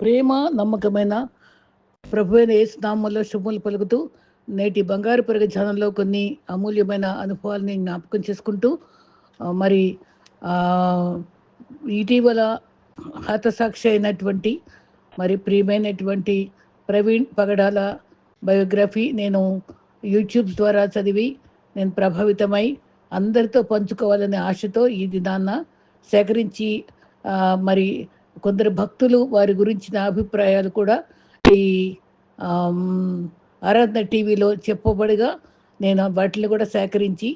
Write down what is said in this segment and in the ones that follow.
ప్రేమ నమ్మకమైన ప్రభు అయిన ఏసునామంలో శుభములు పలుకుతూ నేటి బంగారు పెరుగు ఛానల్లో కొన్ని అమూల్యమైన అనుభవాల్ని జ్ఞాపకం చేసుకుంటూ మరి ఇటీవల హతసాక్షి అయినటువంటి మరి ప్రియమైనటువంటి ప్రవీణ్ పగడాల బయోగ్రఫీ నేను యూట్యూబ్ ద్వారా చదివి నేను ప్రభావితమై అందరితో పంచుకోవాలనే ఆశతో ఈ దినాన్న సేకరించి మరి కొందరు భక్తులు వారి గురించిన అభిప్రాయాలు కూడా ఈ ఆరాధన టీవీలో చెప్పబడిగా నేను వాటిని కూడా సేకరించి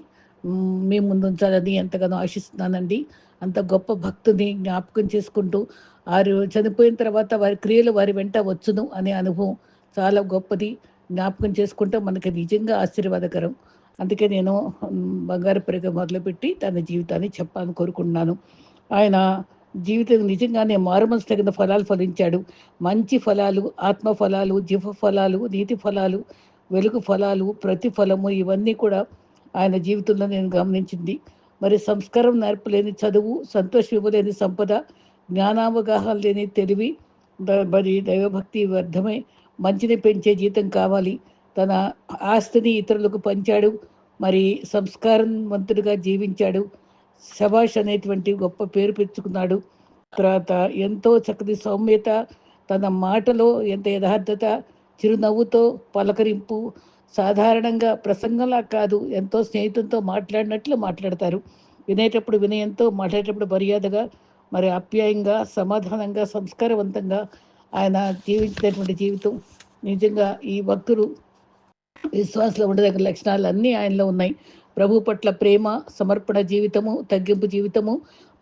మీ ముందు ఉంచాలని ఎంతగానో ఆశిస్తున్నానండి. అంత గొప్ప భక్తుని జ్ఞాపకం చేసుకుంటూ వారు చనిపోయిన తర్వాత వారి క్రియలు వారి వెంట వచ్చును అనే అనుభవం చాలా గొప్పది. జ్ఞాపకం చేసుకుంటే మనకి నిజంగా ఆశీర్వాదకరం. అందుకే నేను బంగారు పెరుగ మొదలుపెట్టి తన జీవితాన్ని చెప్పాలని కోరుకుంటున్నాను. ఆయన జీవితం నిజంగానే మారుమనసు తగిన ఫలాలు ఫలించాడు. మంచి ఫలాలు ఆత్మ ఫలాలు జీవ ఫలాలు నీతి ఫలాలు వెలుగు ఫలాలు ప్రతిఫలము ఇవన్నీ కూడా ఆయన జీవితంలో నేను గమనించింది. మరి సంస్కారం నేర్పలేని చదువు సంతోషం ఇవ్వలేని సంపద జ్ఞానావగాహన లేని తెలివి ద- మరి దైవభక్తి వ్యర్థమై మంచిని పెంచే జీతం కావాలి. తన ఆస్తిని ఇతరులకు పంచాడు. మరి సంస్కారవంతుడిగా జీవించాడు. శభాష్ అనేటువంటి గొప్ప పేరు పెంచుకున్నాడు. తర్వాత ఎంతో చక్కటి సౌమ్యత తన మాటలో ఎంత యథార్థత చిరునవ్వుతో పలకరింపు సాధారణంగా ప్రసంగంలా కాదు ఎంతో స్నేహితులతో మాట్లాడినట్లు మాట్లాడతారు. వినేటప్పుడు వినయంతో మాట్లాడేటప్పుడు మర్యాదగా మరి ఆప్యాయంగా సమాధానంగా సంస్కారవంతంగా ఆయన జీవించినటువంటి జీవితం. నిజంగా ఈ భక్తులు విశ్వాసంలో ఉండదగ్గ లక్షణాలు అన్నీ ఆయనలో ఉన్నాయి. ప్రభు పట్ల ప్రేమ సమర్పణ జీవితము తగ్గింపు జీవితము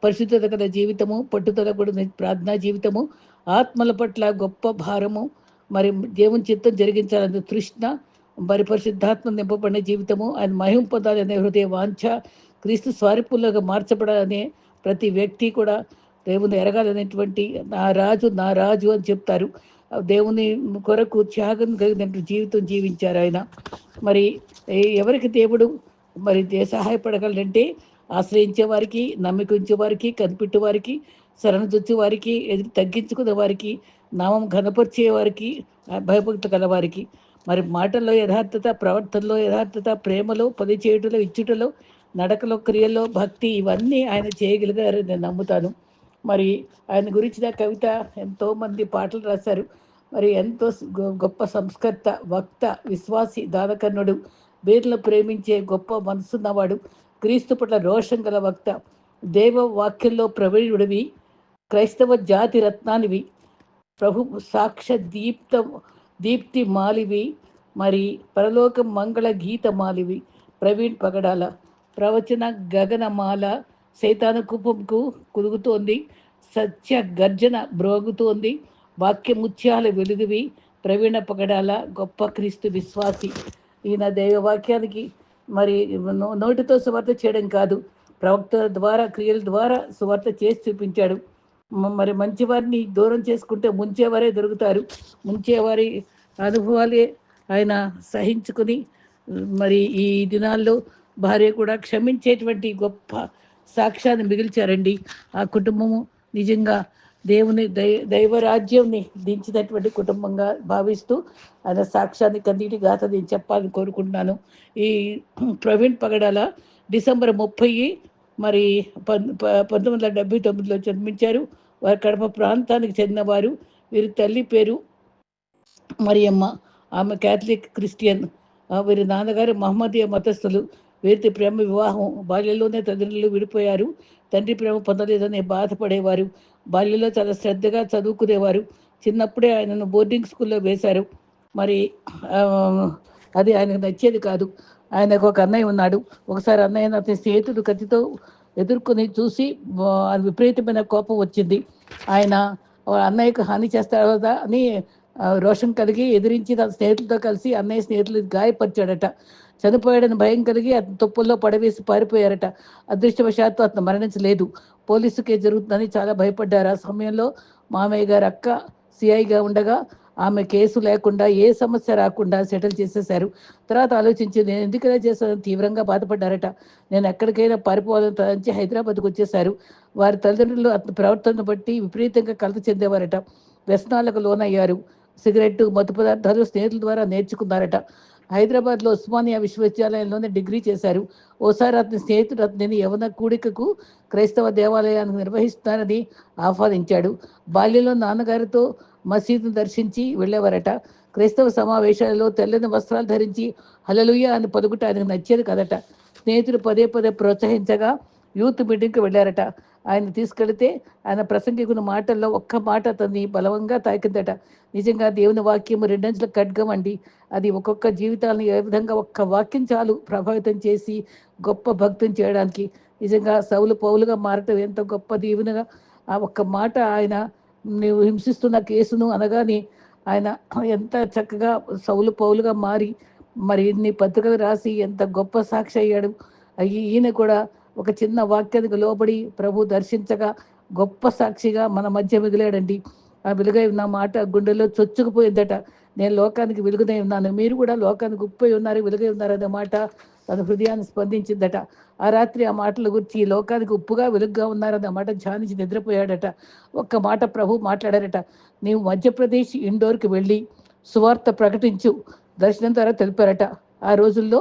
పరిశుద్ధత గల జీవితము పట్టుదల కూడా ప్రార్థనా జీవితము ఆత్మల పట్ల గొప్ప భారము మరి దేవుని చిత్తం జరిగించాలనే తృష్ణ మరి పరిశుద్ధాత్మ నింపబడిన జీవితము ఆయన మహిం పొందాలనే హృదయ వాంఛ క్రీస్తు స్వారిపుల్లోగా మార్చబడాలనే ప్రతి వ్యక్తి కూడా దేవుని ఎరగాలనేటువంటి నా రాజు నా రాజు అని చెప్తారు. దేవుని కొరకు త్యాగం కలిగినటువంటి జీవితం జీవించారు ఆయన. మరి ఎవరికి దేవుడు మరి దే ఆశ్రయించే వారికి నమ్మిక ఉంచే వారికి కనిపెట్టే వారికి శరణజొచ్చే వారికి ఎదురు తగ్గించుకునే వారికి నామం ఘనపరిచే వారికి భయభక్తి గల వారికి. మరి మాటల్లో యథార్థత ప్రవర్తనలో యథార్థత ప్రేమలో పని చేయుటలో ఇచ్చుటలో నడకలో క్రియలో భక్తి ఇవన్నీ ఆయన చేయగలిగారని నేను నమ్ముతాను. మరి ఆయన గురించిన కవిత ఎంతోమంది పాటలు రాశారు. మరి ఎంతో గొప్ప సంస్కర్త వక్త విశ్వాసి దానకర్ణుడు బీర్లు ప్రేమించే గొప్ప మనసున్నవాడు క్రీస్తు పట్ల రోషం గల వక్త దేవ వాక్యంలో ప్రవీణుడివి క్రైస్తవ జాతి రత్నానివి ప్రభు సాక్ష దీప్త దీప్తి మాలివి మరి పరలోక మంగళ గీత మాలివి ప్రవీణ్ పగడాల. ప్రవచన గగనమాల సైతాను కుపంకు కుదుగుతోంది సత్య గర్జన బ్రోగుతోంది వాక్యముత్యాల వెలుగువి ప్రవీణ పగడాల గొప్ప క్రీస్తు విశ్వాసి. ఈయన దైవవాక్యానికి మరి నోటితో సువార్త చేయడం కాదు. ప్రవక్త ద్వారా క్రియల ద్వారా సువార్త చేసి చూపించాడు. మరి మంచివారిని దూరం చేసుకుంటే ముంచేవారే దొరుకుతారు. ముంచేవారి అనుభవాలే ఆయన సహించుకుని మరి ఈ దినాల్లో భార్య కూడా క్షమించేటువంటి గొప్ప సాక్ష్యాన్ని మిగిల్చారండి. ఆ కుటుంబము నిజంగా దేవుని దై దైవరాజ్యంని దించినటువంటి కుటుంబంగా భావిస్తూ ఆయన సాక్ష్యాన్ని కన్నీటి గాథ నేను చెప్పాలని కోరుకుంటున్నాను. ఈ ప్రవీణ్ పగడాల డిసెంబర్ ముప్పై మరి ప- పంతొమ్మిది వందల డెబ్బై తొమ్మిదిలో జన్మించారు. వారి కడప ప్రాంతానికి చెందినవారు. వీరి తల్లి పేరు మరియమ్మ. ఆమె క్యాథలిక్ క్రిస్టియన్. వీరి నాన్నగారు మహమ్మదీయ మతస్థులు. వీరితో ప్రేమ వివాహం బాల్యంలోనే తల్లిదండ్రులు విడిపోయారు. తండ్రి ప్రేమ పొందలేదని బాధపడేవారు. బాల్యంలో చాలా శ్రద్ధగా చదువుకునేవారు. చిన్నప్పుడే ఆయనను బోర్డింగ్ స్కూల్లో వేశారు. మరి అది ఆయనకు నచ్చేది కాదు. ఆయనకు ఒక అన్నయ్య ఉన్నాడు. ఒకసారి అన్నయ్య అతని స్నేహితుడు కత్తితో ఎదుర్కొని చూసి విపరీతమైన కోపం వచ్చింది. ఆయన అన్నయ్యకు హాని చేస్తాడా అని రోషం కలిగి ఎదిరించి తన స్నేహితులతో కలిసి అన్నయ్య స్నేహితులు గాయపరిచాడట. చనిపోయాడని భయం కలిగి అతని తుప్పుల్లో పడవేసి పారిపోయారట. అదృష్టవశాత్తు అతను మరణించలేదు. పోలీసుకే జరుగుతుందని చాలా భయపడ్డారు. ఆ సమయంలో మామయ్య గారు అక్క సిఐగా ఉండగా ఆమె కేసు లేకుండా ఏ సమస్య రాకుండా సెటిల్ చేసేశారు. తర్వాత ఆలోచించి నేను ఎందుకు ఇలా చేశాను తీవ్రంగా బాధపడ్డారట. నేను ఎక్కడికైనా పారిపోవాలని తలంచి హైదరాబాద్కు వచ్చేశారు. వారి తల్లిదండ్రులు అతని ప్రవర్తనను బట్టి విపరీతంగా కలత చెందేవారట. వ్యసనాలకు లోనయ్యారు. సిగరెట్ మత్తు పదార్థాలు స్నేహితుల ద్వారా నేర్చుకున్నారట. హైదరాబాద్లో ఉస్మానియా విశ్వవిద్యాలయంలోనే డిగ్రీ చేశారు. ఓసారి అతని స్నేహితుడు అతనిని యవన కూడికకు క్రైస్తవ దేవాలయాన్ని నిర్వహిస్తానని ఆహ్వానించాడు. బాల్యంలో నాన్నగారితో మసీదును దర్శించి వెళ్ళేవారట. క్రైస్తవ సమావేశాలలో తెల్లని వస్త్రాలు ధరించి హలలుయ అని పలుకుట ఆయనకు నచ్చేది కదట. స్నేహితుడు పదే పదే ప్రోత్సహించగా యూత్ మీటింగ్కి వెళ్ళారట. ఆయన తీసుకెళితే ఆయన ప్రసంగికున్న మాటల్లో ఒక్క మాట అతన్ని బలవంగా తాకిందట. నిజంగా దేవుని వాక్యం రెండంచుల ఖడ్గం అండి అది ఒక్కొక్క జీవితాలను ఏ విధంగా ఒక్క వాక్యం చాలు ప్రభావితం చేసి గొప్ప భక్తిని చేయడానికి. నిజంగా సౌలు పౌలుగా మారటం ఎంత గొప్ప దీవెనగా ఆ ఒక్క మాట ఆయన నువ్వు హింసిస్తున్న కేసును అనగానే ఆయన ఎంత చక్కగా సౌలు పౌలుగా మారి మరి ఇన్ని పత్రికలు రాసి ఎంత గొప్ప సాక్షి అయ్యాడు. అయ్యి ఈయన కూడా ఒక చిన్న వాక్యానికి లోబడి ప్రభు దర్శించగా గొప్ప సాక్షిగా మన మధ్య మిగిలాడండి. ఆ వెలుగై ఉన్న మాట గుండెల్లో చొచ్చుకుపోయిందట. నేను లోకానికి వెలుగునే ఉన్నాను. మీరు కూడా లోకానికి ఉప్పై ఉన్నారు వెలుగై ఉన్నారు అనే మాట తన హృదయాన్ని స్పందించిందట. ఆ రాత్రి ఆ మాటల గురించి ఈ లోకానికి ఉప్పుగా వెలుగుగా ఉన్నారన్న మాట ధ్యానించి నిద్రపోయాడట. ఒక్క మాట ప్రభు మాట్లాడారట. నీవు మధ్యప్రదేశ్ ఇండోర్కి వెళ్ళి సువార్త ప్రకటించు. దర్శనం ద్వారా తెలిపారట. ఆ రోజుల్లో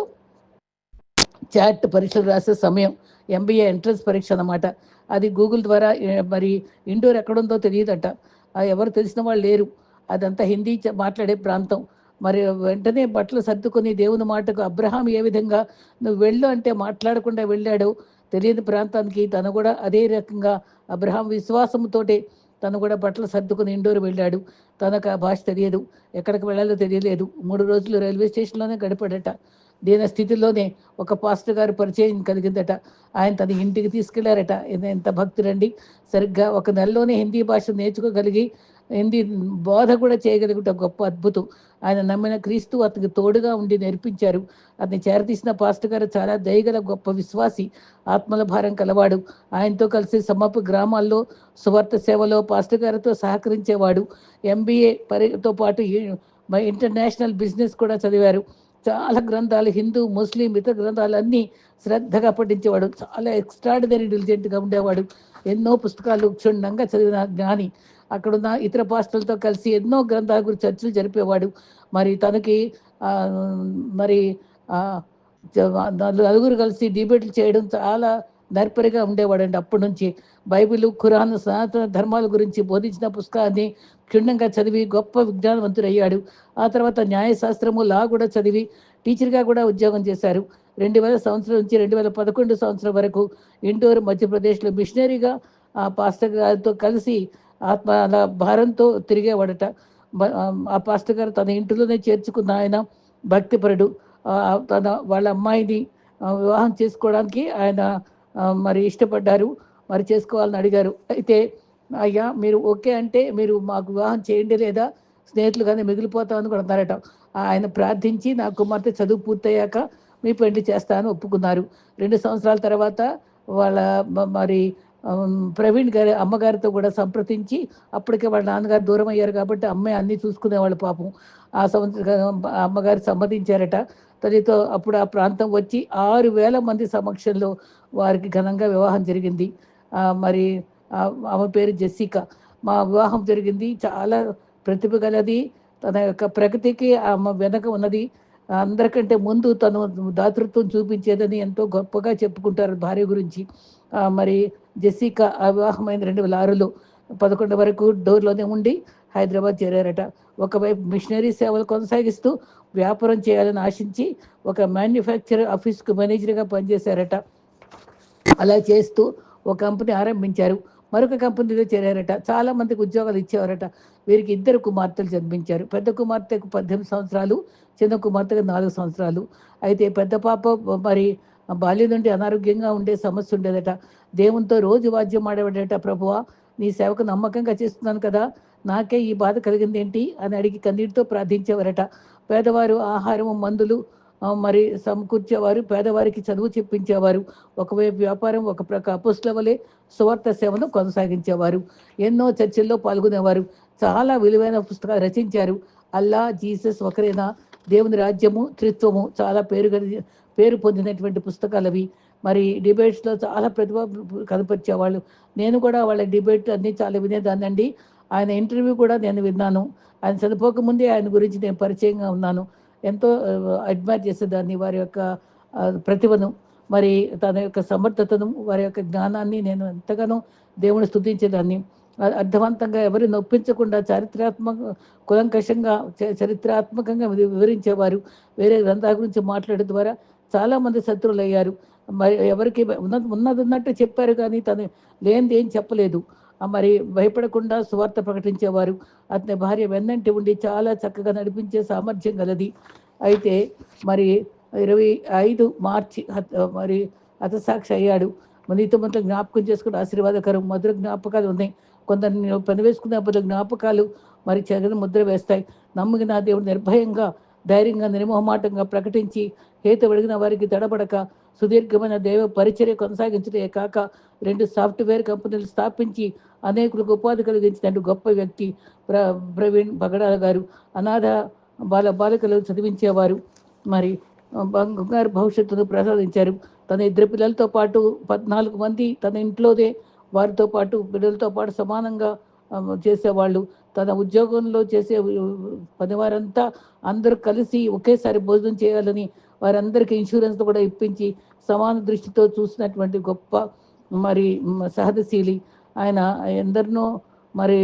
చాట్ పరీక్షలు రాసే సమయం ఎంబీఏ ఎంట్రన్స్ పరీక్ష అన్నమాట. అది గూగుల్ ద్వారా మరి ఇండోర్ ఎక్కడుందో తెలియదట. ఎవరు తెలిసిన వాళ్ళు లేరు. అదంతా హిందీ మాట్లాడే ప్రాంతం. మరి వెంటనే బట్టలు సర్దుకొని దేవుని మాటకు అబ్రహాం ఏ విధంగా నువ్వు వెళ్ళు అంటే మాట్లాడకుండా వెళ్ళాడు తెలియని ప్రాంతానికి తను కూడా అదే రకంగా అబ్రహాం విశ్వాసంతోటే తను కూడా బట్టలు సర్దుకుని ఇండోర్ వెళ్ళాడు. తనకు ఆ భాష తెలియదు. ఎక్కడికి వెళ్ళాలో తెలియలేదు. మూడు రోజులు రైల్వే స్టేషన్లోనే గడిపాడట. దీని స్థితిలోనే ఒక పాస్టర్ గారు పరిచయం కలిగిందట. ఆయన తన ఇంటికి తీసుకెళ్ళారట. ఎంత ఎంత రండి సరిగ్గా ఒక నెలలోనే హిందీ భాష నేర్చుకోగలిగి హిందీ బోధ కూడా చేయగలిగిన గొప్ప అద్భుతం. ఆయన నమ్మిన క్రీస్తు అతనికి తోడుగా ఉండి నేర్పించారు. అతని చేరతీసిన పాస్టర్ గారు చాలా దయగల గొప్ప విశ్వాసి ఆత్మల భారం కలవాడు. ఆయనతో కలిసి సమప గ్రామాల్లో సువార్త సేవలో పాస్టర్ గారితో సహకరించేవాడు. ఎంబీఏ పరితో పాటు ఇంటర్నేషనల్ బిజినెస్ కూడా చదివారు. చాలా గ్రంథాలు హిందూ ముస్లిం ఇతర గ్రంథాలు అన్నీ శ్రద్ధగా పఠించేవాడు. చాలా ఎక్స్ట్రాడినరీ డిలిజెంట్గా ఉండేవాడు. ఎన్నో పుస్తకాలు క్షుణ్ణంగా చదివిన జ్ఞాని. అక్కడున్న ఇతర పాస్టర్లతో కలిసి ఎన్నో గ్రంథాల గురించి చర్చలు జరిపేవాడు. మరి తనకి మరి నలుగురు కలిసి డిబేట్లు చేయడం చాలా నర్పరిగా ఉండేవాడండి. అప్పటి నుంచి బైబిల్ ఖురాన్ సనాతన ధర్మాల గురించి బోధించిన పుస్తకాన్ని క్షుణ్ణంగా చదివి గొప్ప విజ్ఞానవంతుడయ్యాడు. ఆ తర్వాత న్యాయశాస్త్రము లా కూడా చదివి టీచర్గా కూడా ఉద్యోగం చేశారు. రెండు వేల సంవత్సరం నుంచి రెండు వేల పదకొండు సంవత్సరం వరకు ఇండోర్ మధ్యప్రదేశ్లో మిషనరీగా ఆ పాస్టర్ గారితో కలిసి ఆత్మ అలా భారంతో తిరిగేవాడట. ఆ పాస్టర్ గారు తన ఇంటిలోనే చేర్చుకున్న ఆయన భక్తిపరుడు. తన వాళ్ళ అమ్మాయిని వివాహం చేసుకోవడానికి ఆయన మరి ఇష్టపడ్డారు మరి చేసుకోవాలని అడిగారు. అయితే అయ్యా మీరు ఓకే అంటే మీరు మాకు వివాహం చేయండి లేదా? స్నేహితులు కానీ మిగిలిపోతామని కూడా అన్నారట. ఆయన ప్రార్థించి నా కుమార్తె చదువు పూర్తయ్యాక మీ పెళ్ళి చేస్తాను ఒప్పుకున్నారు. రెండు సంవత్సరాల తర్వాత వాళ్ళ మరి ప్రవీణ్ గారి అమ్మగారితో కూడా సంప్రదించి అప్పటికే వాళ్ళ నాన్నగారు దూరం అయ్యారు కాబట్టి అమ్మాయి అన్నీ చూసుకునేవాళ్ళు పాపం. ఆ సంవత్సరం అమ్మగారు సమ్మతించారట. తల్లితో అప్పుడు ఆ ప్రాంతం వచ్చి ఆరు వేల మంది సమక్షంలో వారికి ఘనంగా వివాహం జరిగింది. మరి ఆమె పేరు జెస్సిక. మా వివాహం జరిగింది. చాలా ప్రతిభ గలది. తన యొక్క ప్రగతికి ఆమె వెనక ఉన్నది. అందరికంటే ముందు తను దాతృత్వం చూపించేదని ఎంతో గొప్పగా చెప్పుకుంటారు భార్య గురించి. మరి జెస్సిక ఆ వివాహమైన రెండు వేల ఆరులో. పదకొండు వరకు డోర్లోనే ఉండి హైదరాబాద్ చేరారట. ఒకవైపు మిషనరీ సేవలు కొనసాగిస్తూ వ్యాపారం చేయాలని ఆశించి ఒక మ్యానుఫ్యాక్చర్ ఆఫీస్కు మేనేజర్గా పనిచేశారట. అలా చేస్తూ ఒక కంపెనీ ఆరంభించారు. మరొక కంపెనీలో చేరారట. చాలా మందికి ఉద్యోగాలు ఇచ్చేవారట. వీరికి ఇద్దరు కుమార్తెలు జన్మించారు. పెద్ద కుమార్తెకు పద్దెనిమిది సంవత్సరాలు చిన్న కుమార్తెకు నాలుగు సంవత్సరాలు. అయితే పెద్ద పాప మరి బాల్యం నుండి అనారోగ్యంగా ఉండే సమస్య ఉండేదట. దేవునితో రోజు వాద్యం ఆడేవాడట. ప్రభువా నీ సేవకు నమ్మకంగా చేస్తున్నాను కదా. నాకే ఈ బాధ కలిగింది ఏంటి అని అడిగి కన్నీటితో ప్రార్థించేవారట. పేదవారు ఆహారము మందులు మరి సమకూర్చేవారు పేదవారికి చదువు చెప్పించేవారు. ఒకవైపు వ్యాపారం ఒక ప్రక అపుస్ల వలె సువార్త సేవను కొనసాగించేవారు. ఎన్నో చర్చల్లో పాల్గొనేవారు. చాలా విలువైన పుస్తకాలు రచించారు. అల్లా జీసస్ ఒకరేనా దేవుని రాజ్యము త్రిత్వము చాలా పేరు పేరు పొందినటువంటి పుస్తకాలు అవి మరి డిబేట్స్లో చాలా ప్రతిభ కనపరిచేవాళ్ళు. నేను కూడా వాళ్ళ డిబేట్ అన్నీ చాలా వినేదాన్నండి. ఆయన ఇంటర్వ్యూ కూడా నేను విన్నాను. ఆయన చనిపోక ముందే ఆయన గురించి నేను పరిచయంగా ఉన్నాను. ఎంతో అడ్మైర్ చేసేదాన్ని వారి యొక్క ప్రతిభను మరి తన యొక్క సమర్థతను వారి యొక్క జ్ఞానాన్ని నేను ఎంతగానో దేవుని స్థుతించేదాన్ని. అర్థవంతంగా ఎవరిని నొప్పించకుండా చారిత్రాత్మక కులంకషంగా చ- చరిత్రాత్మకంగా వి- వివరించేవారు. వేరే గ్రంథాల గురించి మాట్లాడడం ద్వారా చాలామంది శత్రువులు అయ్యారు మరి ఎవరికి ఉన్నది ఉన్నది ఉన్నట్టు చెప్పారు కానీ తను లేనిది ఏం చెప్పలేదు. మరి భయపడకుండా సువార్త ప్రకటించేవారు. అతని భార్య వెన్నంటి ఉండి చాలా చక్కగా నడిపించే సామర్థ్యం గలది. అయితే మరి ఇరవై ఐదు మార్చి మరి హతసాక్షి అయ్యాడు. నీతో మొత్తం జ్ఞాపకం చేసుకుని ఆశీర్వాదకరం మధుర జ్ఞాపకాలు ఉన్నాయి. కొందరిని పనివేసుకున్న వేసుకునే జ్ఞాపకాలు మరి చెగని ముద్ర వేస్తాయి. నమ్మిన నా దేవుడు నిర్భయంగా ధైర్యంగా నిర్మోహమాటంగా ప్రకటించి హేతు అడిగిన వారికి తడబడక సుదీర్ఘమైన దైవ పరిచర్య కొనసాగించడే కాక రెండు సాఫ్ట్వేర్ కంపెనీలు స్థాపించి అనేకులకు ఉపాధి కలిగించినట్టు గొప్ప వ్యక్తి ప్ర ప్రవీణ్ బగడాల గారు అనాథ బాల బాలికలు చదివించేవారు. మరి బంగారు భవిష్యత్తును ప్రసాదించారు. తన ఇద్దరు పిల్లలతో పాటు పద్నాలుగు మంది తన ఇంట్లోనే వారితో పాటు పిల్లలతో పాటు సమానంగా చేసేవాళ్ళు. తన ఉద్యోగంలో చేసే పనివారంతా అందరూ కలిసి ఒకేసారి భోజనం చేయాలని వారందరికీ ఇన్సూరెన్స్ కూడా ఇప్పించి సమాన దృష్టితో చూసినటువంటి గొప్ప మరి సహజశీలి. ఆయన ఎందరినో మరి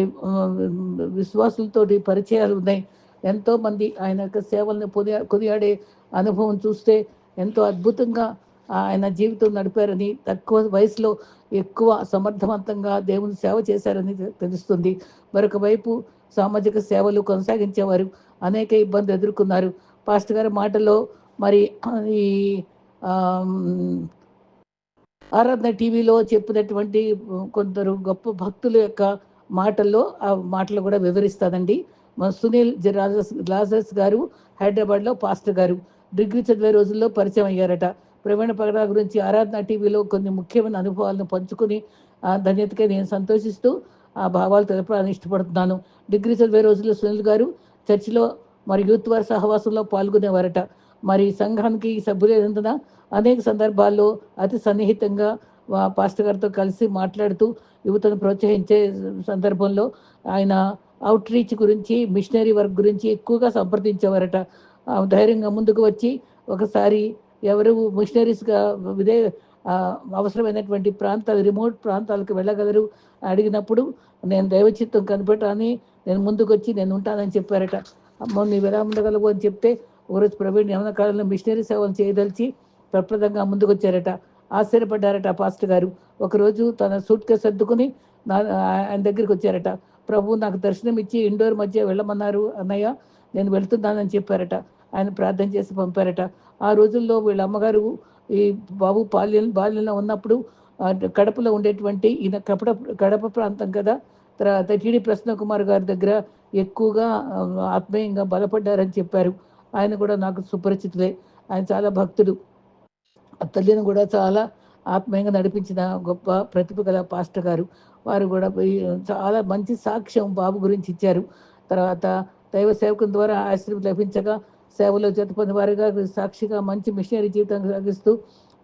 విశ్వాసులతోటి పరిచయాలు ఉన్నాయి. ఎంతో మంది ఆయన యొక్క సేవలను పొదియా కొనియాడే అనుభవం చూస్తే ఎంతో అద్భుతంగా ఆయన జీవితం నడిపారని తక్కువ వయసులో ఎక్కువ సమర్థవంతంగా దేవుని సేవ చేశారని తెలుస్తుంది. మరొక వైపు సామాజిక సేవలు కొనసాగించేవారు అనేక ఇబ్బందులు ఎదుర్కొన్నారు. పాస్టర్ గారి మాటలో మరి ఈ ఆరాధన టీవీలో చెప్పినటువంటి కొందరు గొప్ప భక్తుల యొక్క మాటల్లో ఆ మాటలు కూడా వివరిస్తానండి మన సునీల్ రాజస్ లాజస్ గారు హైదరాబాద్లో పాస్టర్ గారు డిగ్రీ చదివే రోజుల్లో పరిచయం అయ్యారట. ప్రవీణ పగడ గురించి ఆరాధన టీవీలో కొన్ని ముఖ్యమైన అనుభవాలను పంచుకుని ధన్యతకే నేను సంతోషిస్తూ ఆ భావాలు తెలపడానికి ఇష్టపడుతున్నాను. డిగ్రీ చదివే రోజుల్లో సునీల్ గారు చర్చిలో మరి యూత్ వారి సహవాసంలో పాల్గొనేవారట. మరి సంఘానికి సభ్యులేనందున అనేక సందర్భాల్లో అతి సన్నిహితంగా వా- పాస్టర్ గారితో కలిసి మాట్లాడుతూ యువతను ప్రోత్సహించే సందర్భంలో ఆయన అవుట్ రీచ్ గురించి మిషనరీ వర్క్ గురించి ఎక్కువగా సంప్రదించేవారట. ధైర్యంగా ముందుకు వచ్చి ఒకసారి ఎవరు మిషనరీస్గా ఇదే అవసరమైనటువంటి ప్రాంతాలు రిమోట్ ప్రాంతాలకు వెళ్ళగలరు అడిగినప్పుడు నేను దైవచిత్తం కనిపెట్టాలని నేను ముందుకు వచ్చి నేను ఉంటానని చెప్పారట. అమ్మ నీవు ఎలా ఉండగలవు అని చెప్తే ఒకరోజు ప్రవీణ్ యమన కాలంలో మిషనరీ సేవలు చేయదలిచి ప్రప్రదంగా ముందుకొచ్చారట. ఆశ్చర్యపడ్డారట పాస్టర్ గారు. ఒకరోజు తన సూట్ కేసు సర్దుకుని నా ఆయన దగ్గరికి వచ్చారట. ప్రభు నాకు దర్శనం ఇచ్చి ఇండోర్ మధ్య వెళ్ళమన్నారు అన్నయ్య నేను వెళ్తున్నానని చెప్పారట. ఆయన ప్రార్థన చేసి పంపారట. ఆ రోజుల్లో వీళ్ళ అమ్మగారు ఈ బాబు బాల్యం బాల్యంలో ఉన్నప్పుడు కడపలో ఉండేటువంటి ఈయన కపడ కడప ప్రాంతం కదా? తర్వాత టీడీ ప్రసన్న కుమార్ గారి దగ్గర ఎక్కువగా ఆత్మీయంగా బలపడ్డారని చెప్పారు. ఆయన కూడా నాకు సుపరిచితులే ఆయన చాలా భక్తుడు. ఆ తల్లిని కూడా చాలా ఆత్మీయంగా నడిపించిన గొప్ప ప్రతిభ గల పాస్టర్ గారు. వారు కూడా చాలా మంచి సాక్ష్యం బాబు గురించి ఇచ్చారు. తర్వాత దైవ సేవకుని ద్వారా ఆశ్రయం లభించగా సేవలో జతపని వారిగా సాక్షిగా మంచి మిషనరీ జీవితం సాగిస్తూ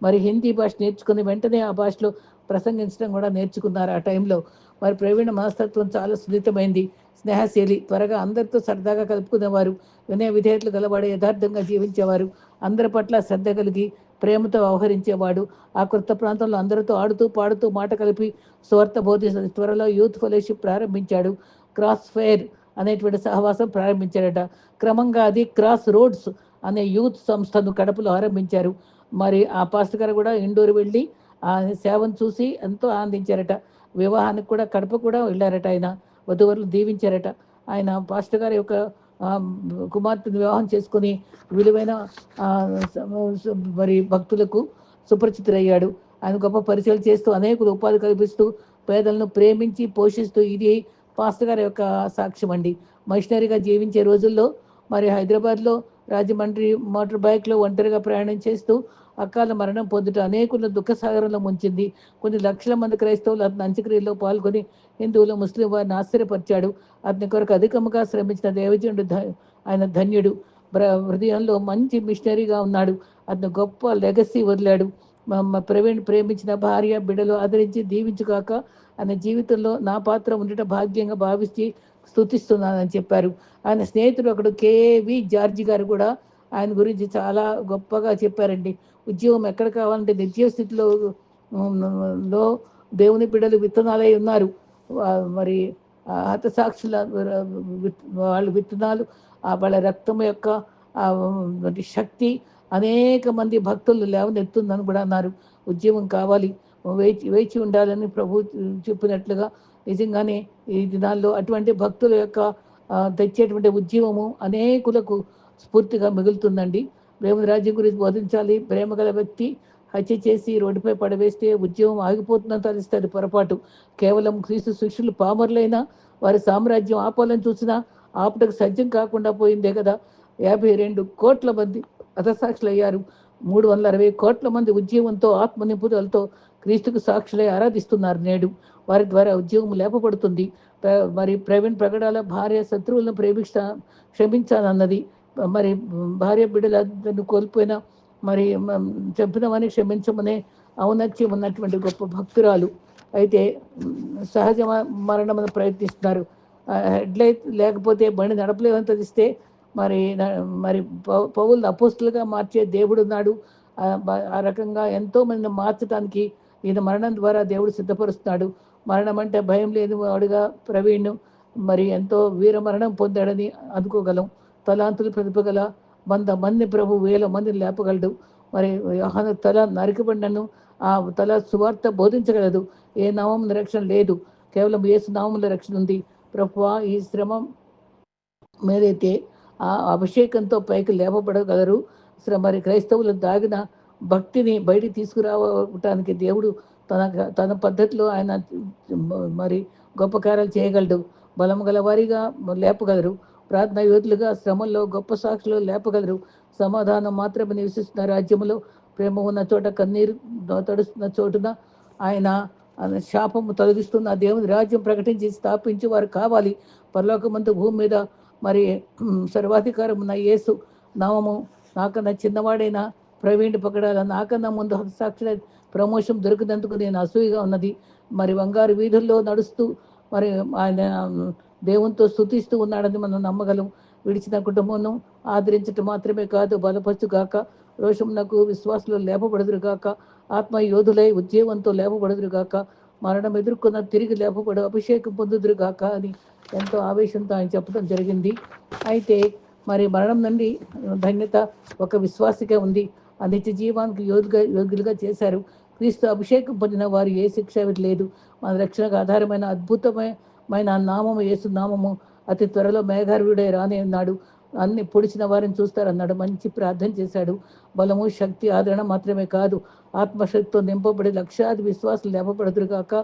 మరి హిందీ భాష నేర్చుకుని వెంటనే ఆ భాషలో ప్రసంగించడం కూడా నేర్చుకున్నారు ఆ టైంలో. వారి ప్రవీణ మనస్తత్వం చాలా సున్నితమైంది. స్నేహశీలి త్వరగా అందరితో సరదాగా కలుపుకునేవారు. వినయ విధేయతలు గలవాడు యథార్థంగా జీవించేవారు. అందరి పట్ల శ్రద్ధ కలిగి ప్రేమతో వ్యవహరించేవాడు. ఆ కొత్త ప్రాంతంలో అందరితో ఆడుతూ పాడుతూ మాట కలిపి స్వార్థ బోధి త్వరలో యూత్ ఫెలోషిప్ ప్రారంభించాడు. క్రాస్ ఫేర్ అనేటువంటి సహవాసం ప్రారంభించాడట. క్రమంగా అది క్రాస్ రోడ్స్ అనే యూత్ సంస్థను కడపలో ఆరంభించారు. మరి ఆ పాస్టర్ గారు కూడా ఇండోర్ వెళ్ళి ఆ సేవను చూసి ఎంతో ఆనందించారట. వివాహానికి కూడా కడప కూడా వెళ్ళారట ఆయన. వధువరులు దీవించారట. ఆయన పాస్టర్ గారి యొక్క కుమార్తెను వివాహం చేసుకుని విలువైన మరి భక్తులకు సుపరిచితులయ్యాడు ఆయన గొప్ప పరిచయాలు చేస్తూ అనేకులు ఉపాధి కల్పిస్తూ పేదలను ప్రేమించి పోషిస్తూ ఇది పాస్టర్ గారి యొక్క సాక్ష్యం అండి. మిషనరీగా జీవించే రోజుల్లో మరి హైదరాబాద్లో రాజమండ్రి మోటార్ బైక్లో ఒంటరిగా ప్రయాణం చేస్తూ అకాల మరణం పొందుట అనేకులను దుఃఖసాగరంలో ముంచింది. కొన్ని లక్షల మంది క్రైస్తవులు అతని అంత్యక్రియల్లో పాల్గొని హిందువులు ముస్లిం వారిని ఆశ్చర్యపరిచాడు. అతని కొరకు అధికముగా శ్రమించిన దేవజనుడు ఆయన ధన్యుడు. బ్ర హృదయంలో మంచి మిషనరీగా ఉన్నాడు. అతను గొప్ప లెగసీ వదిలాడు. ప్రవీణ్ ప్రేమించిన భార్య బిడలు ఆదరించి దీవించుగాక ఆయన జీవితంలో నా పాత్ర ఉండటం భాగ్యంగా భావించి స్థుతిస్తున్నానని చెప్పారు. ఆయన స్నేహితుడు ఒకడు కేవి జార్జి గారు కూడా ఆయన గురించి చాలా గొప్పగా చెప్పారండి. ఉద్యోగం ఎక్కడ కావాలంటే నిర్జీవ స్థితిలో లో దేవుని బిడ్డలు విత్తనాలై ఉన్నారు. మరి హతసాక్షుల విత్- వాళ్ళ విత్తనాలు వాళ్ళ రక్తం యొక్క వంటి శక్తి అనేక మంది భక్తులు లేవనెత్తుందని కూడా అన్నారు. ఉద్యమం కావాలి వేచి వేచి ఉండాలని ప్రభు చెప్పినట్లుగా నిజంగానే ఈ దినాల్లో అటువంటి భక్తుల యొక్క తెచ్చేటువంటి ఉద్యమము అనేకులకు స్ఫూర్తిగా మిగులుతుందండి. దేవుని రాజ్యం గురించి బోధించాలి. ప్రేమ గల వ్యక్తి హత్య చేసి రోడ్డుపై పడవేస్తే ఉద్యమం ఆగిపోతుందని తలిస్తాడు పొరపాటు. కేవలం క్రీస్తు శిష్యులు పామరులైనా వారి సామ్రాజ్యం ఆపాలని చూసినా ఆపటకు సజ్జం కాకుండా పోయిందే కదా. యాభై రెండు కోట్ల మంది హతసాక్షులు అయ్యారు మూడు వందల అరవై కోట్ల మంది ఉద్యమంతో ఆత్మ నింపుదలతో క్రీస్తుకు సాక్షులై ఆరాధిస్తున్నారు నేడు. వారి ద్వారా ఉద్యోగం లేపబడుతుంది. ప్ర- మరి ప్రవీణ్ ప్రగడాల భార్య శత్రువులను ప్రేమిస్తా క్షమించానన్నది మరి భార్య బిడ్డలందరిని కోల్పోయిన మరి మ- చంపినవని క్షమించమనే ఔన్నత్యం ఉన్నటువంటి గొప్ప భక్తురాలు. అయితే సహజ మరణం ప్రయత్నిస్తున్నారు. హెడ్లైట్ లేకపోతే బండి నడపలేమంత ఇస్తే మరి మరి పౌ- పౌలు అపోస్తులుగా మార్చే దేవుడు ఉన్నాడు ఆ ఆ రకంగా ఎంతో మందిని మార్చడానికి ఈయన మరణం ద్వారా దేవుడు సిద్ధపరుస్తున్నాడు. మరణం అంటే భయం లేని వాడుగా ప్రవీణ్ మరి ఎంతో వీర మరణం పొందాడని అనుకోగలం. తలాంతులు ప్రతిభగల వంద మంది ప్రభు వేల మందిని లేపగలడు. మరి యోహాను తల నరికబడినను ఆ తల సువార్త బోధించగలదు. ఏ నామం రక్షణ లేదు. కేవలం యేసు నామంలో రక్షణ ఉంది. ప్రభు ఈ శ్రమ మీదైతే ఆ అభిషేకంతో పైకి లేపబడగలరు. మరి క్రైస్తవులు దాగిన భక్తిని బయటికి తీసుకురావటానికి దేవుడు తన తన పద్ధతిలో ఆయన మరి గొప్ప కార్యాలు చేయగలడు. బలం గల వారిగా లేపగలరు. ప్రార్థన యోధులుగా శ్రమల్లో గొప్ప సాక్షులు లేపగలరు. సమాధానం మాత్రమే నివసిస్తున్న రాజ్యంలో ప్రేమ ఉన్న చోట కన్నీరు తడుస్తున్న చోటున ఆయన ఆయన శాపము తొలగిస్తున్న దేవుని రాజ్యం ప్రకటించి స్థాపించి వారు కావాలి. పరలోకమందు భూమి మీద మరి సర్వాధికారం ఉన్న యేసు నామము నాకన్నా చిన్నవాడైన ప్రవీణ్ పకడాల నాకన్నా ముందు హతసాక్షుల ప్రమోషన్ దొరికినందుకు నేను అసూయగా ఉన్నది. మరి బంగారు వీధుల్లో నడుస్తూ మరి ఆయన దేవునితో స్థుతిస్తూ ఉన్నాడని మనం నమ్మగలం. విడిచిన కుటుంబం ఆదరించటం మాత్రమే కాదు బలపరచుగాక రోషమునకు విశ్వాసులు లేపబడుదురుగాక ఆత్మ యోధులై ఉద్యోగంతో లేపబడుదురుగాక మరణం ఎదుర్కొన్న తిరిగి లేపబడు అభిషేకం పొందుదురుగాక అని ఎంతో ఆవేశంతో ఆయన చెప్పడం జరిగింది. అయితే మరి మరణం నుండి ధన్యత ఒక విశ్వాసిగా ఉంది. ఆ నిత్య జీవానికి యోధుగా యోగ్యులుగా చేశారు. క్రీస్తు అభిషేకం పొందిన వారు ఏ శిక్ష లేదు మన రక్షణకు ఆధారమైన అద్భుతమైన నామము యేసు నామము. అతి త్వరలో మేఘారుడే రానే ఉన్నాడు. అన్ని పొడిచిన వారిని చూస్తారన్నాడు. మంచి ప్రార్థన చేశాడు. బలము శక్తి ఆదరణ మాత్రమే కాదు. ఆత్మశక్తితో నింపబడి లక్షాది విశ్వాసం లేపబడదురు కాక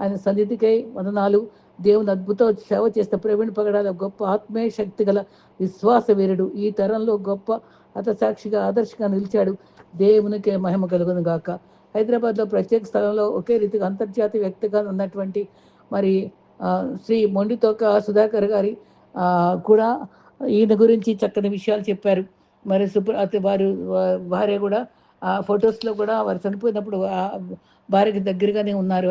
ఆయన సన్నిధికై వదనాలు. దేవుని అద్భుత సేవ చేస్తే ప్రవీణ్ పగడాల గొప్ప ఆత్మీయ శక్తి గల విశ్వాస వీరుడు. ఈ తరంలో గొప్ప హతసాక్షిగా ఆదర్శంగా నిలిచాడు. దేవునికే మహిమ కలుగును గాక. హైదరాబాద్లో ప్రత్యేక స్థలంలో ఒకే రీతిగా అంతర్జాతీయ వ్యక్తిగా ఉన్నటువంటి మరి శ్రీ మొండితోక సుధాకర్ గారి కూడా ఈయన గురించి చక్కని విషయాలు చెప్పారు. మరి సుప్ర అతి వారు భార్య కూడా ఆ ఫొటోస్లో కూడా వారు చనిపోయినప్పుడు ఆ భార్యకి దగ్గరగానే ఉన్నారు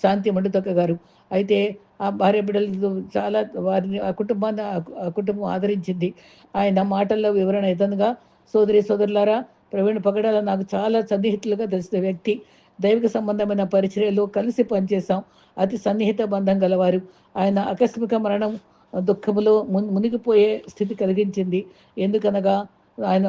శాంతి మొండితొక్క గారు. అయితే ఆ భార్య బిడ్డలు చాలా వారిని ఆ కుటుంబాన్ని ఆ కుటుంబం ఆదరించింది. ఆయన మాటల్లో వివరణ ఇతనుగా సోదరి సోదరులారా ప్రవీణ్ పగడాల నాకు చాలా సన్నిహితులుగా తెలిసిన వ్యక్తి. దైవిక సంబంధమైన పరిచర్యలో కలిసి పనిచేశాం. అతి సన్నిహిత బంధం గలవారు. ఆయన ఆకస్మిక మరణం దుఃఖములో మున్- మునిగిపోయే స్థితి కలిగించింది. ఎందుకనగా ఆయన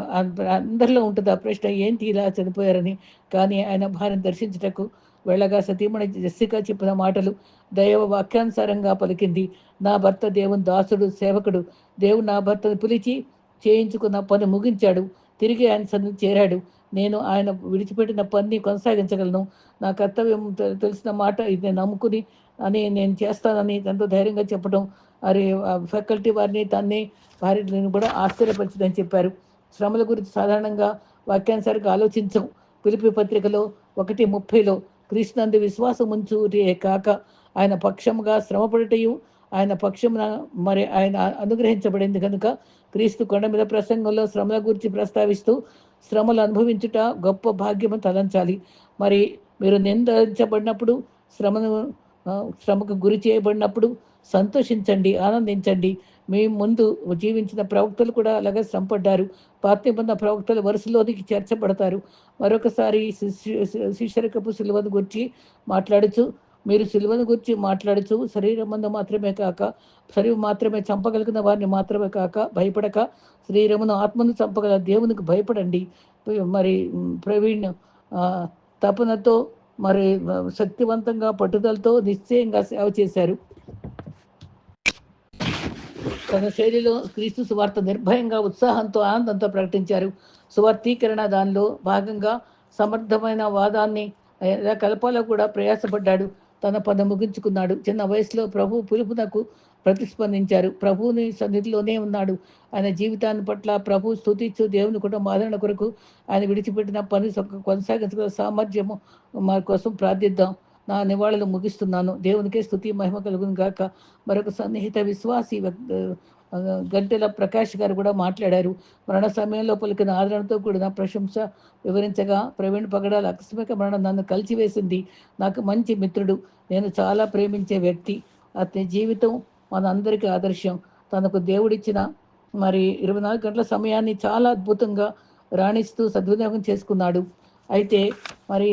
అందరిలో ఉంటుంది ఆ ప్రశ్న ఏంటి ఇలా చనిపోయారని. కానీ ఆయన భార్యను దర్శించుటకు వెళ్ళగా సతీమణి జస్సిక చెప్పిన మాటలు దైవ వాక్యానుసారంగా పలికింది. నా భర్త దేవుని దాసుడు సేవకుడు. దేవుడు నా భర్తను పిలిచి చేయించుకున్న పని ముగించాడు. తిరిగి ఆయన సన్నిధి చేరాడు. నేను ఆయన విడిచిపెట్టిన పని కొనసాగించగలను. నా కర్తవ్యం తెలిసిన మాట ఇది నేను నమ్ముకుని అని నేను చేస్తానని ఎంతో ధైర్యంగా చెప్పడం మరి ఫ్యాకల్టీ వారిని తన్ని వారిని కూడా ఆశ్చర్యపరిచిందని చెప్పారు. శ్రమల గురించి సాధారణంగా వాక్యానుసారంగా ఆలోచించం. పిలిపి పత్రికలో ఒకటి ముప్పైలో క్రీస్తునందు విశ్వాసం ఉంచుటే కాక ఆయన పక్షముగా శ్రమపడటయు ఆయన పక్షమున మరి ఆయన అనుగ్రహించబడింది కనుక క్రీస్తు కొండ మీద ప్రసంగంలో శ్రమల గురించి ప్రస్తావిస్తూ శ్రమలు అనుభవించుట గొప్ప భాగ్యము తలంచాలి. మరి మీరు నిందించబడినప్పుడు శ్రమను శ్రమకు గురి చేయబడినప్పుడు సంతోషించండి ఆనందించండి. మీ ముందు జీవించిన ప్రవక్తలు కూడా అలాగే శ్రమపడ్డారు. పాత నిబంధన ప్రవక్తలు వరుసలోనికి చేర్చబడతారు. మరొకసారి శిష్య శిష్యరకపు సిలువను గురించి మాట్లాడుచు మీరు సిలువను గురించి మాట్లాడుచు శరీరం మందు మాత్రమే కాక శరీరం మాత్రమే చంపగలిగిన వారిని మాత్రమే కాక భయపడక శరీరమును ఆత్మను చంపగల దేవునికి భయపడండి. మరి ప్రవీణ్ తపనతో మరి శక్తివంతంగా పట్టుదలతో నిశ్చయంగా సేవ చేశారు. తన శైలిలో క్రీస్తు సువార్త నిర్భయంగా ఉత్సాహంతో ఆనందంతో ప్రకటించారు. సువార్తీకరణ దానిలో భాగంగా సమర్థమైన వాదాన్ని ఎలా కలపాలో కూడా ప్రయాసపడ్డాడు. తన పని ముగించుకున్నాడు. చిన్న వయసులో ప్రభు పిలుపునకు ప్రతిస్పందించారు. ప్రభువుని సన్నిధిలోనే ఉన్నాడు. ఆయన జీవితాన్ని పట్ల ప్రభు స్తుతించు దేవుని కుటుంబ ఆదరణ కొరకు ఆయన విడిచిపెట్టిన పని కొనసాగించగల సామర్థ్యము మా కోసం ప్రార్థిద్దాం. నా నివాళులు ముగిస్తున్నాను. దేవునికే స్థుతి మహిమ కలుగును గాక. మరొక సన్నిహిత విశ్వాసి గంటెల ప్రకాష్ గారు కూడా మాట్లాడారు. మరణ సమయంలో పలికిన ఆదరణతో కూడిన ప్రశంస వివరించగా ప్రవీణ్ పగడాల ఆకస్మిక మరణం నన్ను కలిచివేసింది నాకు మంచి మిత్రుడు. నేను చాలా ప్రేమించే వ్యక్తి. అతని జీవితం మనందరికీ ఆదర్శం. తనకు దేవుడిచ్చిన మరి ఇరవై నాలుగు గంటల సమయాన్ని చాలా అద్భుతంగా రాణిస్తూ సద్వినియోగం చేసుకున్నాడు. అయితే మరి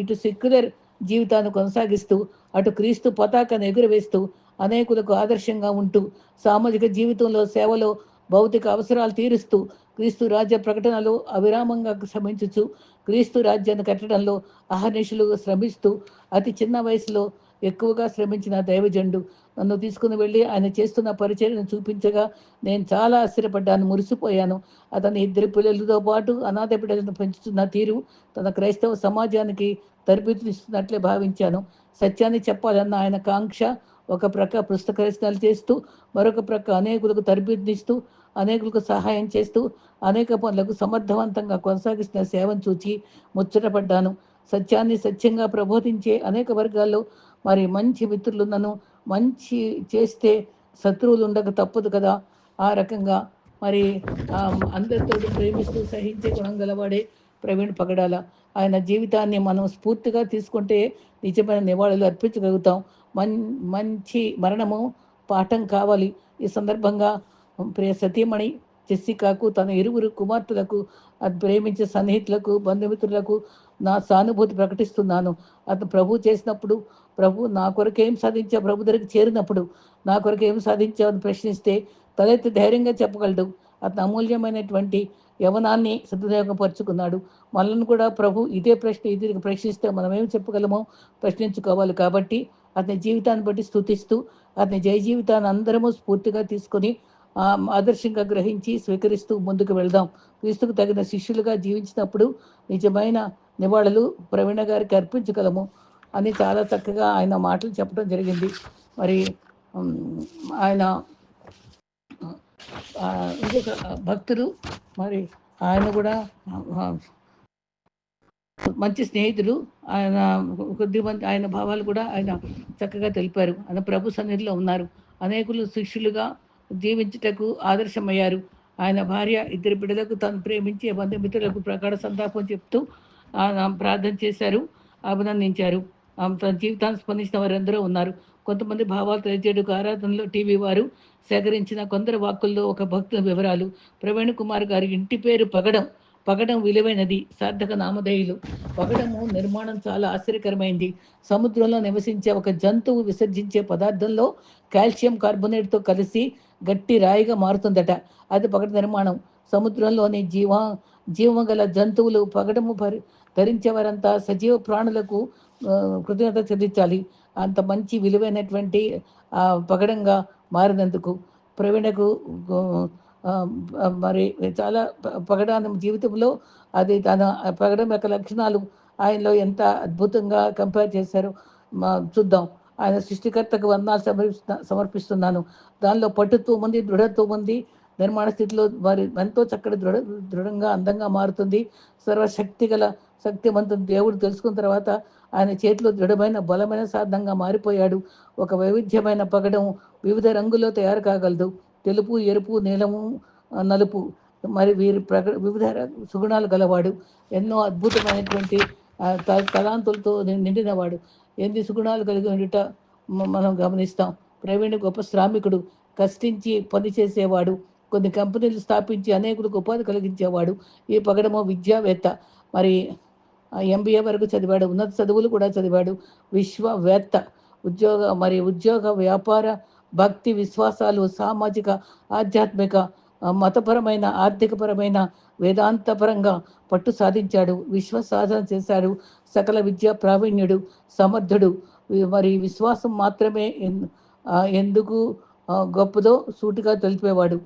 ఇటు సెక్యులర్ జీవితాన్ని కొనసాగిస్తూ అటు క్రీస్తు పతాకాన్ని ఎగురవేస్తూ అనేకులకు ఆదర్శంగా ఉంటూ సామాజిక జీవితంలో సేవలో భౌతిక అవసరాలు తీరుస్తూ క్రీస్తు రాజ్య ప్రకటనలో అవిరామంగా శ్రమించుచు క్రీస్తు రాజ్యాన్ని కట్టడంలో అహర్నిశలు శ్రమిస్తూ అతి చిన్న వయసులో ఎక్కువగా శ్రమించిన దైవజండు నన్ను తీసుకుని వెళ్ళి ఆయన చేస్తున్న పరిచర్యను చూపించగా నేను చాలా ఆశ్చర్యపడ్డాను మురిసిపోయాను. అతని ఇద్దరు పిల్లలతో పాటు అనాథ బిడ్డలను పెంచుతున్న తీరు తన క్రైస్తవ సమాజానికి తరబితునిస్తున్నట్లే భావించాను. సత్యాన్ని చెప్పాలన్న ఆయన కాంక్ష ఒక ప్రక్క పుస్తక చేస్తూ మరొక ప్రక్క అనేకులకు తరబితినిస్తూ అనేకులకు సహాయం చేస్తూ అనేక పనులకు సమర్థవంతంగా కొనసాగిస్తున్న సేవను చూచి ముచ్చటపడ్డాను. సత్యాన్ని సత్యంగా ప్రబోధించే అనేక వర్గాల్లో మరి మంచి మిత్రులున్నను మంచి చేస్తే శత్రువులు ఉండక తప్పదు కదా. ఆ రకంగా మరి అందరితో ప్రేమిస్తూ సహించే గుణం గలవాడే ప్రవీణ్ పగడాల. ఆయన జీవితాన్ని మనం స్ఫూర్తిగా తీసుకుంటే నిజమైన నివాళులు అర్పించగలుగుతాం. మన్ మంచి మరణము పాఠం కావాలి. ఈ సందర్భంగా ప్రియ సతీమణి జెస్సికాకు తన ఇరువురు కుమార్తెలకు అది ప్రేమించే సన్నిహితులకు బంధుమిత్రులకు నా సానుభూతి ప్రకటిస్తున్నాను. అతను ప్రభు చేసినప్పుడు ప్రభు నా కొరకు ఏం సాధించా ప్రభు దగ్గరికి చేరినప్పుడు నా కొరకు ఏం సాధించావని ప్రశ్నిస్తే తలెత్తి ధైర్యంగా చెప్పగలడు. అతను అమూల్యమైనటువంటి యవనాన్ని సద్వినియోగపరుచుకున్నాడు. మనల్ని కూడా ప్రభు ఇదే ప్రశ్న ఇది ప్రశ్నిస్తే మనం ఏం చెప్పగలమో ప్రశ్నించుకోవాలి. కాబట్టి అతని జీవితాన్ని బట్టి స్థుతిస్తూ అతని జయ జీవితాన్ని అందరము స్ఫూర్తిగా తీసుకొని ఆదర్శంగా గ్రహించి స్వీకరిస్తూ ముందుకు వెళ్దాం. క్రీస్తుకు తగిన శిష్యులుగా జీవించినప్పుడు నిజమైన నివాళులు ప్రవీణ గారికి అర్పించగలము అని చాలా చక్కగా ఆయన మాటలు చెప్పడం జరిగింది. మరి ఆయన ఇంకొక భక్తులు మరి ఆయన కూడా మంచి స్నేహితులు ఆయన కొద్ది మంది ఆయన భావాలు కూడా ఆయన చక్కగా తెలిపారు. ఆయన ప్రభు సన్నిధిలో ఉన్నారు. అనేకులు శిష్యులుగా జీవించుటకు ఆదర్శమయ్యారు. ఆయన భార్య ఇద్దరు బిడ్డలకు తను ప్రేమించే బంధుమిత్రులకు ప్రగాఢ సంతాపం చెప్తూ ఆయన ప్రార్థన చేశారు అభినందించారు. ఆమె తన జీవితాన్ని స్పందించిన వారందరూ ఉన్నారు. కొంతమంది భావాలు తెలియజేయడానికి ఆరాధనలో టీవీ వారు సేకరించిన కొందరు వాక్కుల్లో ఒక భక్తుల వివరాలు. ప్రవీణ్ కుమార్ గారి ఇంటి పేరు పగడం. పగడం విలువైనది సార్థక నామధేయులు. పగడము నిర్మాణం చాలా ఆశ్చర్యకరమైంది. సముద్రంలో నివసించే ఒక జంతువు విసర్జించే పదార్థంలో కాల్షియం కార్బోనేట్తో కలిసి గట్టి రాయిగా మారుతుందట. అది పగడ నిర్మాణం. సముద్రంలోని జీవ జీవం గల జంతువులు పగడము భరి ధరించే వారంతా సజీవ ప్రాణులకు కృతజ్ఞత చెల్లించాలి. అంత మంచి విలువైనటువంటి పగడంగా మారినందుకు ప్రవీణకు మరి చాలా ప- పగడాన్ని జీవితంలో అది తన పగడం యొక్క లక్షణాలు ఆయనలో ఎంత అద్భుతంగా కంపేర్ చేశారో మా చూద్దాం. ఆయన సృష్టికర్తకు వందనాలు సమర్పిస్తా సమర్పిస్తున్నాను. దానిలో పట్టుత్వం ఉంది దృఢత్వం ఉంది. నిర్మాణ స్థితిలో మరి ఎంతో చక్కటి దృఢ దృఢంగా అందంగా మారుతుంది. సర్వశక్తి గల శక్తివంతుడు దేవుడు తెలుసుకున్న తర్వాత ఆయన చేతిలో దృఢమైన బలమైన సాధనంగా మారిపోయాడు. ఒక వైవిధ్యమైన పగడం వివిధ రంగుల్లో తయారు కాగలదు. తెలుపు ఎరుపు నీలము నలుపు. మరి వీరి ప్రక వివిధ సుగుణాలు గలవాడు. ఎన్నో అద్భుతమైనటువంటి త- తలాంతులతో నిండినవాడు. ఎన్ని సుగుణాలు కలిగి ఉండుట మనం గమనిస్తాం. ప్రవీణ్ గొప్ప శ్రామికుడు కష్టించి పని చేసేవాడు. కొన్ని కంపెనీలు స్థాపించి అనేకులకు ఉపాధి కలిగించేవాడు. ఈ పగడమో విద్యావేత్త. మరి ఎంబీఏ వరకు చదివాడు. ఉన్నత చదువులు కూడా చదివాడు. విశ్వవేత్త. ఉద్యోగ మరి ఉద్యోగ వ్యాపార భక్తి విశ్వాసాలు సామాజిక ఆధ్యాత్మిక మతపరమైన ఆర్థికపరమైన వేదాంతపరంగా పట్టు సాధించాడు విశ్వ సాధన చేశాడు సకల విద్యా ప్రావీణ్యుడు సమర్థుడు. మరి విశ్వాసం మాత్రమే ఎన్- ఎందుకు గొప్పదో సూటిగా తెలిపేవాడు.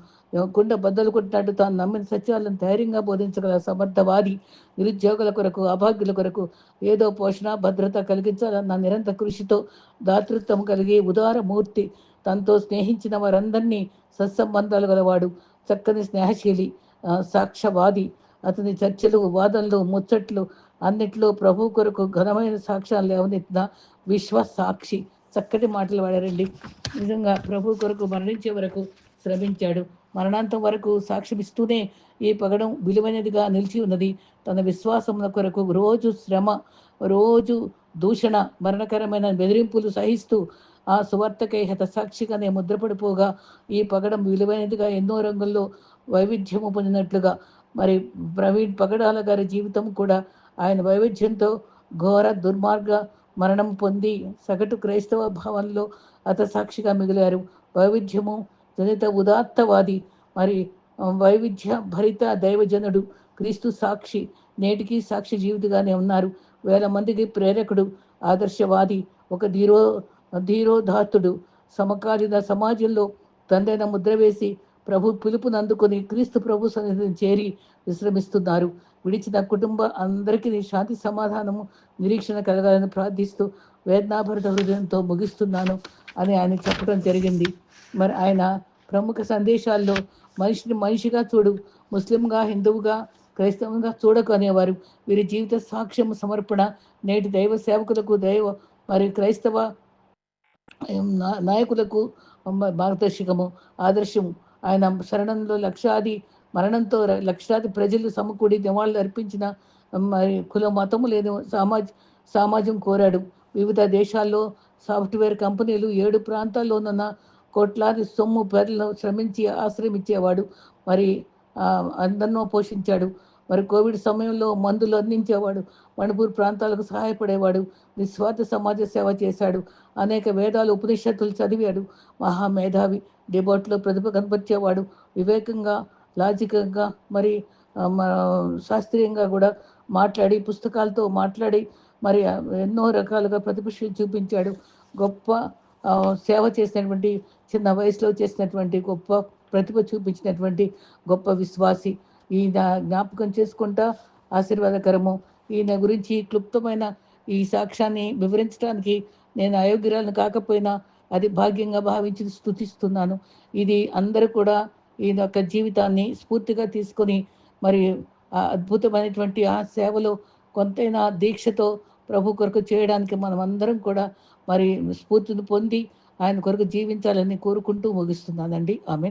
కుండ బద్దలు కొట్టినట్టు తాను నమ్మిన సత్యాలను ధైర్యంగా బోధించగల సమర్థవాది నిరుద్యోగుల కొరకు అభాగ్యుల కొరకు ఏదో పోషణ భద్రత కలిగించాలన్న నిరంతర కృషితో దాతృత్వం కలిగి ఉదారమూర్తి తనతో స్నేహించిన వారందరినీ సత్సంబంధాలు గలవాడు చక్కని స్నేహశీలి సాక్ష్యవాది. అతని చర్చలు వాదనలు ముచ్చట్లు అన్నిట్లో ప్రభు కొరకు ఘనమైన సాక్ష్యాలు లేవనెత్తిన విశ్వ సాక్షి చక్కటి మాటలు వాడారండి. నిజంగా ప్రభు కొరకు మరణించే వరకు శ్రమించాడు. మరణాంతం వరకు సాక్ష్యమిస్తూనే ఈ పగడం విలువైనదిగా నిలిచి ఉన్నది. తన విశ్వాసముల కొరకు రోజు శ్రమ రోజు దూషణ మరణకరమైన బెదిరింపులు సహిస్తూ ఆ సువార్తకై హతసాక్షిగానే ముద్రపడిపోగా ఈ పగడం విలువైనదిగా ఎన్నో రంగుల్లో వైవిధ్యము పొందినట్లుగా. మరి ప్రవీణ్ పగడాల గారి జీవితం కూడా ఆయన వైవిధ్యంతో ఘోర దుర్మార్గ మరణం పొంది సగటు క్రైస్తవ భావంలో హతసాక్షిగా మిగిలారు. వైవిధ్యము జనిత ఉదాత్తవాది మరి వైవిధ్య భరిత దైవజనుడు క్రీస్తు సాక్షి నేటికి సాక్షి జీవితగానే ఉన్నారు. వేల మందికి ప్రేరకుడు ఆదర్శవాది ఒక ధీరో ధీరోధాతుడు సమకాలీన సమాజంలో తండ్రైన ముద్ర వేసి ప్రభు పిలుపును అందుకొని క్రీస్తు ప్రభు సన్నిధిని చేరి విశ్రమిస్తున్నారు. విడిచిన కుటుంబ అందరికీ శాంతి సమాధానము నిరీక్షణ కలగాలని ప్రార్థిస్తూ వేదనాభరిత హృదయంతో ముగిస్తున్నాను అని ఆయన చెప్పడం జరిగింది. మరి ఆయన ప్రముఖ సందేశాల్లో మనిషిని మనిషిగా చూడు ముస్లింగా హిందువుగా క్రైస్తవంగా చూడకు అనేవారు. వీరి జీవిత సాక్ష్యం సమర్పణ నేటి దైవ సేవకులకు దైవ మరియు క్రైస్తవ నాయకులకు మార్గదర్శకము ఆదర్శము. ఆయన శరణంలో లక్షాది మరణంతో లక్షాది ప్రజలు సమకూడి నివాళులు అర్పించిన మరి కుల మతము లేని సమాజ్ సమాజం కోరాడు. వివిధ దేశాల్లో సాఫ్ట్వేర్ కంపెనీలు ఏడు ప్రాంతాల్లోనున్న కోట్లాది సొమ్ము పేర్లను శ్రమించి ఆశ్రమించేవాడు మరి అందరినో పోషించాడు. మరి కోవిడ్ సమయంలో మందులు అందించేవాడు. మణిపూర్ ప్రాంతాలకు సహాయపడేవాడు. నిస్వార్థ సమాజ సేవ చేశాడు. అనేక వేదాలు ఉపనిషత్తులు చదివాడు. మహామేధావి డిబోట్లో ప్రతిభ కనపరిచేవాడు. వివేకంగా లాజికంగా మరి శాస్త్రీయంగా కూడా మాట్లాడి పుస్తకాలతో మాట్లాడి మరి ఎన్నో రకాలుగా ప్రతిభ చూపించాడు. గొప్ప సేవ చేసినటువంటి చిన్న వయసులో చేసినటువంటి గొప్ప ప్రతిభ చూపించినటువంటి గొప్ప విశ్వాసి. ఈయన జ్ఞాపకం చేసుకుంటా ఆశీర్వాదకరము. ఈయన గురించి క్లుప్తమైన ఈ సాక్ష్యాన్ని వివరించడానికి నేను అయోగ్యురాలను కాకపోయినా అది భాగ్యంగా భావించి స్థుతిస్తున్నాను ఇది అందరూ కూడా ఈయన యొక్క జీవితాన్ని స్ఫూర్తిగా తీసుకొని మరి అద్భుతమైనటువంటి ఆ సేవలో కొంతైనా దీక్షతో ప్రభు కొరకు చేయడానికి మనం అందరం కూడా మరి స్ఫూర్తిని పొంది ఆయన కొరకు జీవించాలని కోరుకుంటూ ముగిస్తున్నానండి. ఆమె